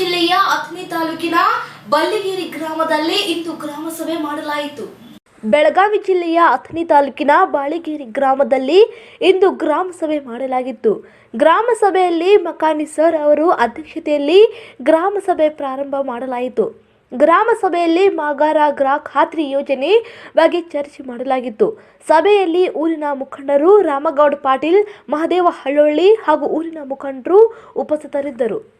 ಜಿಲ್ಲೆಯ ಅಥಣಿ ತಾಲೂಕಿನ ಬಲ್ಲಿಗೇರಿ ಗ್ರಾಮದಲ್ಲಿ ಇಂದು ಗ್ರಾಮಸಭೆ ಮಾಡಲಾಯಿತು. ಬೆಳಗಾವಿ ಜಿಲ್ಲೆಯ ಅಥಣಿ ತಾಲೂಕಿನ ಬಾಳಿಗೇರಿ ಗ್ರಾಮದಲ್ಲಿ ಇಂದು ಗ್ರಾಮ ಸಭೆ ಮಾಡಲಾಗಿತ್ತು. ಗ್ರಾಮ ಸಭೆಯಲ್ಲಿ ಮಕಾನಿ ಸರ್ ಅವರು ಅಧ್ಯಕ್ಷತೆಯಲ್ಲಿ ಗ್ರಾಮ ಸಭೆ ಪ್ರಾರಂಭ ಮಾಡಲಾಯಿತು. ಗ್ರಾಮ ಸಭೆಯಲ್ಲಿ ಮಾಗಾರ ಗ್ರಾ ಖಾತ್ರಿ ಯೋಜನೆ ಬಗ್ಗೆ ಚರ್ಚೆ ಮಾಡಲಾಗಿತ್ತು. ಸಭೆಯಲ್ಲಿ ಊರಿನ ಮುಖಂಡರು ರಾಮಗೌಡ ಪಾಟೀಲ್, ಮಹದೇವ ಹಳ್ಳೊಳ್ಳಿ ಹಾಗೂ ಊರಿನ ಮುಖಂಡರು ಉಪಸ್ಥಿತರಿದ್ದರು.